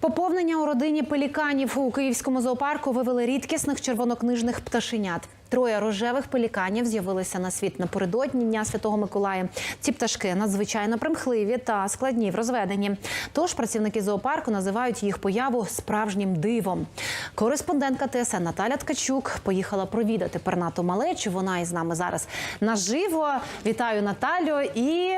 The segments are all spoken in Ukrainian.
Поповнення у родині пеліканів у київському зоопарку вивели рідкісних червонокнижних пташенят. Троє рожевих пеліканів з'явилися на світ напередодні Дня Святого Миколая. Ці пташки надзвичайно примхливі та складні в розведенні. Тож працівники зоопарку називають їх появу справжнім дивом. Кореспондентка ТСН Наталя Ткачук поїхала провідати пернату малечу. Вона із нами зараз наживо. Вітаю Наталю і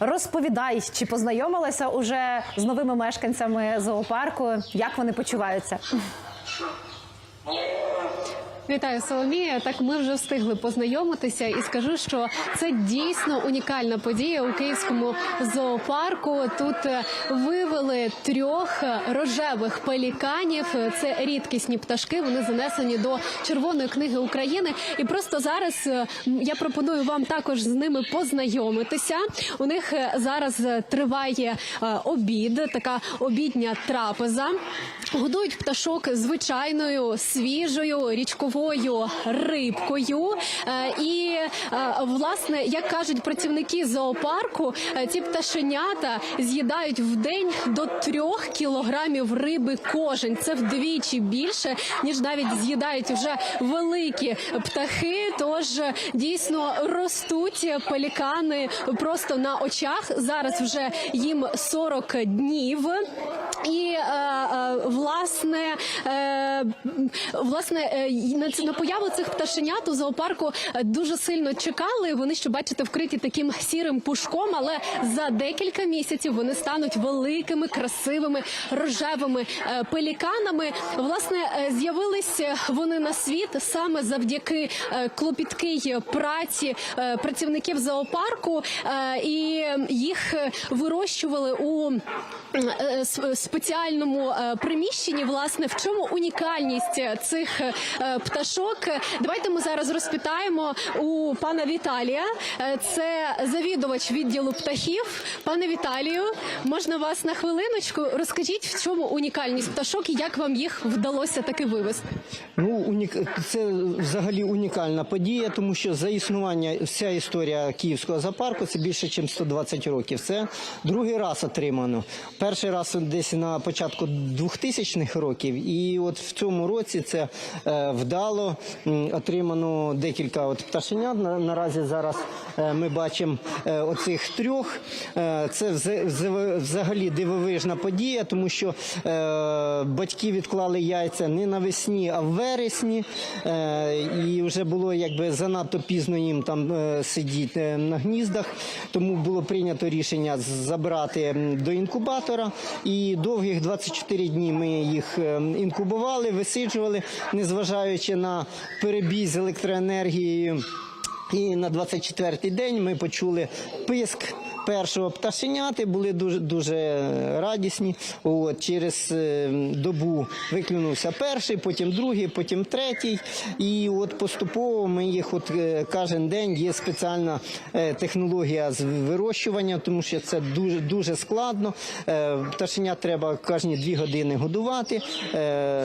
розповідай, чи познайомилася уже з новими мешканцями зоопарку. Як вони почуваються? Вітаю, Соломія. Так ми вже встигли познайомитися і скажу, що це дійсно унікальна подія у київському зоопарку. Тут е, вивели трьох рожевих пеліканів. Це рідкісні пташки. Вони занесені до Червоної книги України. І просто зараз е, я пропоную вам також з ними познайомитися. У них е, зараз триває обід, така обідня трапеза. Годують пташок звичайною свіжою річковою рибкою. Е, І е, власне, як кажуть працівники зоопарку, е, ці пташенята з'їдають в день до трьох кілограмів риби кожен. Це вдвічі більше ніж навіть з'їдають вже великі птахи. Тож дійсно ростуть пелікани просто на очах. Зараз вже їм 40 днів. І власне, власне, на, ц- на появу цих пташенят у зоопарку е, дуже сильно чекали. Вони що бачите, вкриті таким сірим пушком, але за декілька місяців вони стануть великими, красивими рожевими е, пеліканами. Власне, е, з'явилися вони на світ саме завдяки клопіткій праці працівників зоопарку, і їх вирощували у спеціальному приміщенні. Власне, в чому унікальність цих е, пташок? Давайте ми зараз розпитаємо у пана Віталія. Е, Це завідувач відділу птахів. Пане Віталію, можна вас на хвилиночку? Розкажіть, в чому унікальність пташок і як вам їх вдалося таки вивести? Ну, унік... це взагалі унікальна подія, тому що за існування вся історія Київського зоопарку це більше, ніж 120 років. Це другий раз отримано. Перший раз десь на початку 2000-х років, і от в цьому році це е, вдало м, отримано декілька от пташенят. Наразі зараз е, ми бачимо е, оцих трьох. Е, це взагалі дивовижна подія, тому що батьки відклали яйця не навесні, а в вересні. І вже було якби занадто пізно їм там сидіти на гніздах. Тому було прийнято рішення забрати до інкубатора. І довгих 24 дні ми їх е, інкубували, висиджували, незважаючи на перебій з електроенергією. І на 24-й день ми почули писк першого пташеняти, були дуже дуже радісні. От через е, добу виклюнувся перший, потім другий, потім третій. І от поступово ми їх, от е, кожен день є спеціальна е, технологія з вирощування, тому що це дуже дуже складно. Пташенят треба кожні дві години годувати.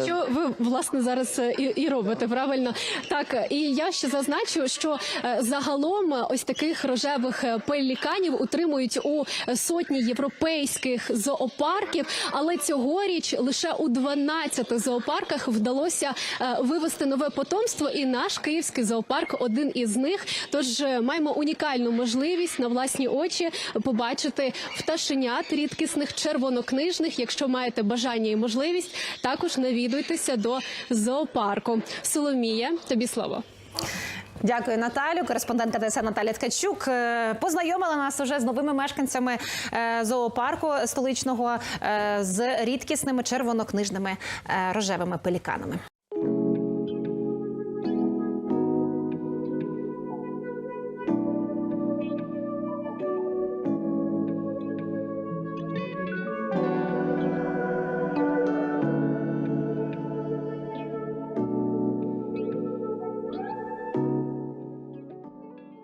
Що ви власне зараз і, і робите правильно? Так і я ще зазначу, що загалом ось таких рожевих пеліканів утримують у сотні європейських зоопарків, але цьогоріч лише у 12 зоопарках вдалося е, вивести нове потомство, і наш київський зоопарк один із них. Тож е, маємо унікальну можливість на власні очі побачити пташенят рідкісних червонокнижних. Якщо маєте бажання і можливість, також навідуйтеся до зоопарку. Соломія, тобі слово. Дякую, Наталю. Кореспондентка ТСН Наталя Ткачук е, познайомила нас уже з новими мешканцями е, зоопарку столичного е, з рідкісними червонокнижними рожевими пеліканами.